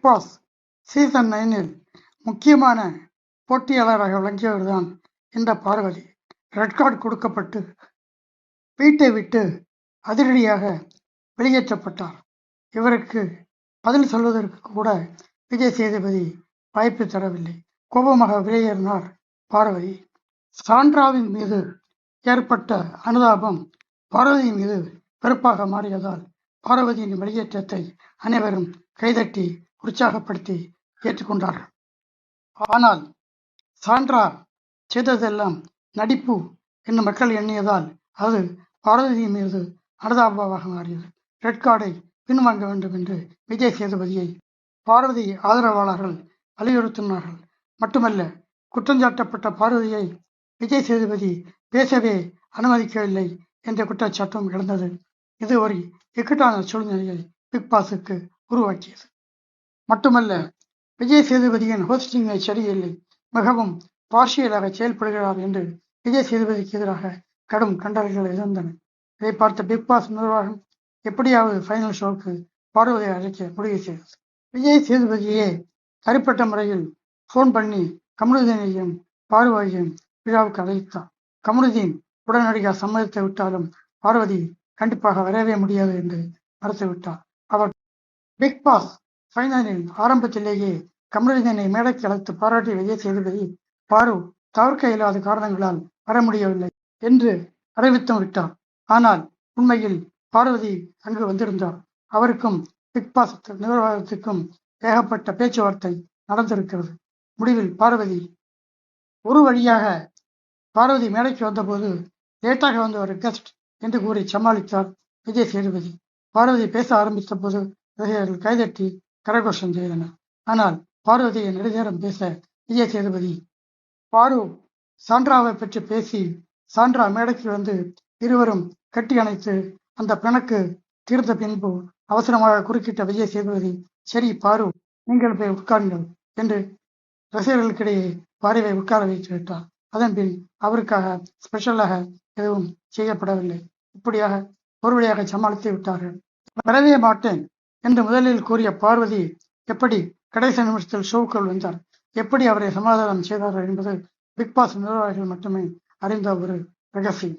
Big Boss season நைனில் முக்கியமான போட்டியாளராக விளங்கியவர்தான் இந்த பார்வதி. ரெட் கார்டு கொடுக்கப்பட்டு வீட்டை விட்டு அதிரடியாக வெளியேற்றப்பட்டார். இவருக்கு பதில் சொல்வதற்கு கூட விஜய் சேதுபதி வாய்ப்பு தரவில்லை. கோபமாக வெளியேறினார் பார்வதி. சாண்ட்ராவின் மீது ஏற்பட்ட அனுதாபம் பார்வதியின் மீது வெறுப்பாக மாறியதால் பார்வதியின் வெளியேற்றத்தை அனைவரும் கைதட்டி உற்சாகப்படுத்தி ஏற்றுக்கொண்டார்கள் ஆனால் சாண்ட்ரா செய்ததெல்லாம் நடிப்பு என்று மக்கள் எண்ணியதால் அது பார்வதியின் மீது அனுதாபமாக மாறியது. ரெட் கார்டை பின்வாங்க வேண்டும் என்று விஜய் சேதுபதியை பாரதி ஆதரவாளர்கள் வலியுறுத்தினார்கள். மட்டுமல்ல குற்றஞ்சாட்டப்பட்ட பார்வதியை விஜய் சேதுபதி பேசவே அனுமதிக்கவில்லை என்ற குற்றச்சாட்டும் எழுந்தது. இது ஒரு இக்கட்டான சூழ்நிலையை பிக் பாஸுக்கு உருவாக்கியது. மட்டுமல்ல விஜய் சேதுபதியின் ஹோஸ்டிங்கை சரியில்லை மிகவும் பார்ஷியலாக செயல்படுகிறார் என்று விஜய் சேதுபதிக்கு எதிராக கடும் கண்டனங்கள் இருந்தன இதை பார்த்த பிக் பாஸ் நிர்வாகம் எப்படியாவது ஃபைனல் ஷோவுக்கு பார்வதியை அழைக்க முடிவு செய்தது. விஜய் சேதுபதியே தனிப்பட்ட முறையில் ஃபோன் பண்ணி கமருதீனையும் பார்வதியையும் விழாவுக்கு அழைத்தார். கமருதீன் உடனடியாக சம்மதித்து விட்டாலும் பார்வதி கண்டிப்பாக வரவே முடியாது என்று மறுத்துவிட்டார். அவர் பிக் பாஸ் ஃபைனலில் ஆரம்பத்திலேயே கமருதீனை மேடைக்கு அழைத்து பாராட்டி விஜய் சேதுபதி பாரு தவிர்க்க இயலாத காரணங்களால் வர முடியவில்லை என்று அறிவித்தும் விட்டார். ஆனால் உண்மையில் பார்வதி அங்கு வந்திருந்தார். அவருக்கும் பிக் பாஸ் நிர்வாகத்துக்கும் ஏகப்பட்ட பேச்சுவார்த்தை நடந்திருக்கிறது. முடிவில் பார்வதி ஒரு வழியாக பார்வதி மேடைக்கு வந்தபோது லேட்டாக வந்த ஒரு கெஸ்ட் என்று கூறி சமாளித்தார் விஜய் சேதுபதி. பார்வதி பேச ஆரம்பித்த போது ரசிகர்கள் கைதட்டி கரகோஷம் செய்தன. ஆனால் பார்வதியை நெடுநேரம் பேச விஜய சேதுபதி பாரு சான்றாவை பற்றி பேசி சாண்ட்ரா மேடைக்கு வந்து இருவரும் கட்டி அணைத்து அந்த பிணக்கு தீர்ந்த பின்பு அவசரமாக குறுக்கிட்ட விஜய சேதுபதி சரி பாரு நீங்கள் போய் உட்காருங்கள் என்று ரசிகர்களுக்கிடையே பாரிவை உட்கார வைத்து விட்டார். அதன் பின் அவருக்காக ஸ்பெஷலாக எதுவும் செய்யப்படவில்லை. இப்படியாக ஒரு வழியாக சமாளித்து விட்டார்கள். வரவே மாட்டேன். என்று முதலில் கூறிய பார்வதி எப்படி கடைசி நிமிஷத்தில் ஷோவுக்குள் வந்தார்? எப்படி அவரை சமாதானம் செய்தார்கள் என்பது பிக் பாஸ் நிர்வாகிகள் மட்டுமே அறிந்த ஒரு ரகசியம்.